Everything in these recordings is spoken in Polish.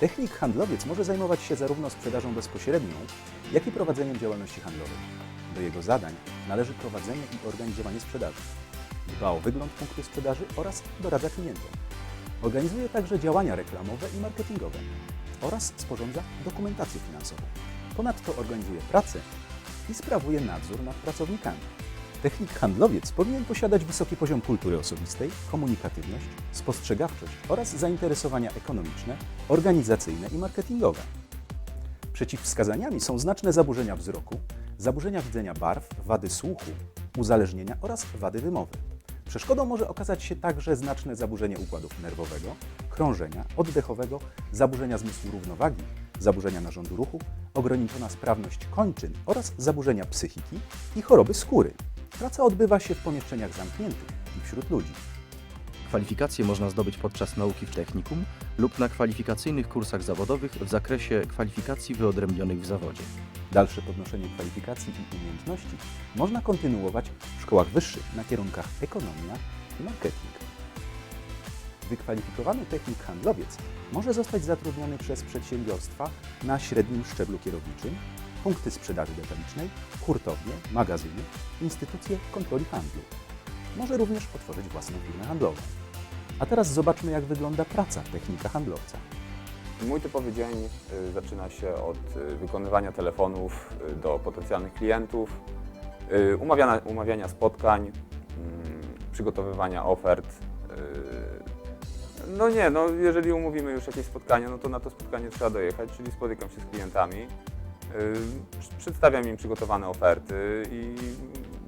Technik handlowiec może zajmować się zarówno sprzedażą bezpośrednią, jak i prowadzeniem działalności handlowej. Do jego zadań należy prowadzenie i organizowanie sprzedaży. Dba o wygląd punktu sprzedaży oraz doradza klientom. Organizuje także działania reklamowe i marketingowe oraz sporządza dokumentację finansową. Ponadto organizuje pracę i sprawuje nadzór nad pracownikami. Technik handlowiec powinien posiadać wysoki poziom kultury osobistej, komunikatywność, spostrzegawczość oraz zainteresowania ekonomiczne, organizacyjne i marketingowe. Przeciwwskazaniami są znaczne zaburzenia wzroku, zaburzenia widzenia barw, wady słuchu, uzależnienia oraz wady wymowy. Przeszkodą może okazać się także znaczne zaburzenie układu nerwowego, krążenia, oddechowego, zaburzenia zmysłu równowagi, zaburzenia narządu ruchu, ograniczona sprawność kończyn oraz zaburzenia psychiki i choroby skóry. Praca odbywa się w pomieszczeniach zamkniętych i wśród ludzi. Kwalifikacje można zdobyć podczas nauki w technikum lub na kwalifikacyjnych kursach zawodowych w zakresie kwalifikacji wyodrębnionych w zawodzie. Dalsze podnoszenie kwalifikacji i umiejętności można kontynuować w szkołach wyższych na kierunkach ekonomia i marketing. Wykwalifikowany technik handlowiec może zostać zatrudniony przez przedsiębiorstwa na średnim szczeblu kierowniczym, punkty sprzedaży detalicznej, hurtownie, magazyny, instytucje kontroli handlu. Może również otworzyć własną firmę handlową. A teraz zobaczmy, jak wygląda praca technika handlowca. Mój typowy dzień y, zaczyna się od y, wykonywania telefonów y, do potencjalnych klientów, umawiania, umawiania spotkań, mm, przygotowywania ofert. No nie, no jeżeli umówimy już jakieś spotkanie, no to na to spotkanie trzeba dojechać, czyli spotykam się z klientami, przedstawiam im przygotowane oferty i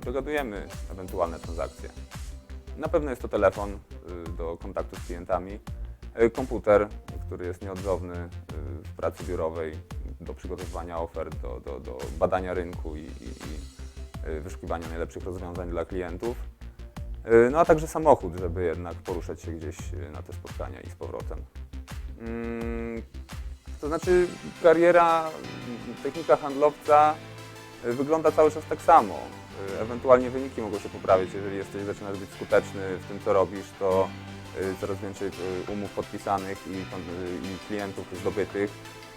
dogadujemy ewentualne transakcje. Na pewno jest to telefon y, do kontaktu z klientami, y, komputer, który jest nieodzowny y, w pracy biurowej do przygotowywania ofert, do, do, do badania rynku i, i, i y, wyszukiwania najlepszych rozwiązań dla klientów. Y, No a także samochód, żeby jednak poruszać się gdzieś y, na te spotkania i z powrotem. To znaczy kariera technika handlowca y, wygląda cały czas tak samo. Y, Ewentualnie wyniki mogą się poprawić, jeżeli jesteś, zaczynasz być skuteczny w tym, co robisz, to y, coraz więcej umów podpisanych i, klientów zdobytych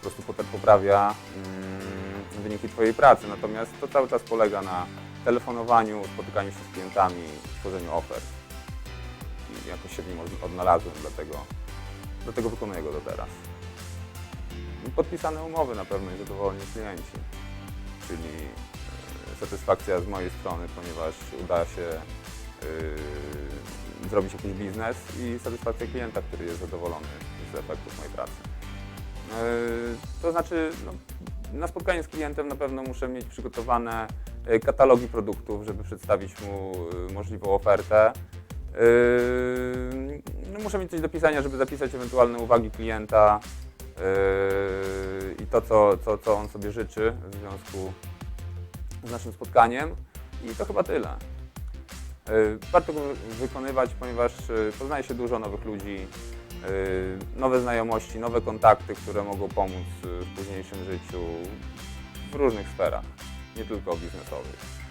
po prostu poprawia mm, wyniki Twojej pracy. Natomiast to cały czas polega na telefonowaniu, spotykaniu się z klientami, tworzeniu ofert. I jakoś się w nim od- odnalazłem, dlatego, dlatego wykonuję go do teraz. Podpisane umowy na pewno i zadowoleni klienci, czyli e, satysfakcja z mojej strony, ponieważ uda się yy, zrobić jakiś biznes i satysfakcja klienta, który jest zadowolony z efektów mojej pracy. Yy, To znaczy, no, na spotkaniu z klientem na pewno muszę mieć przygotowane katalogi produktów, żeby przedstawić mu możliwą ofertę. Yy, No, muszę mieć coś do pisania, żeby zapisać ewentualne uwagi klienta yy, i to, co, co, co on sobie życzy w związku z naszym spotkaniem. I to chyba tyle. Yy, Warto go wykonywać, ponieważ yy, poznaje się dużo nowych ludzi, nowe znajomości, nowe kontakty, które mogą pomóc w późniejszym życiu w różnych sferach, nie tylko biznesowych.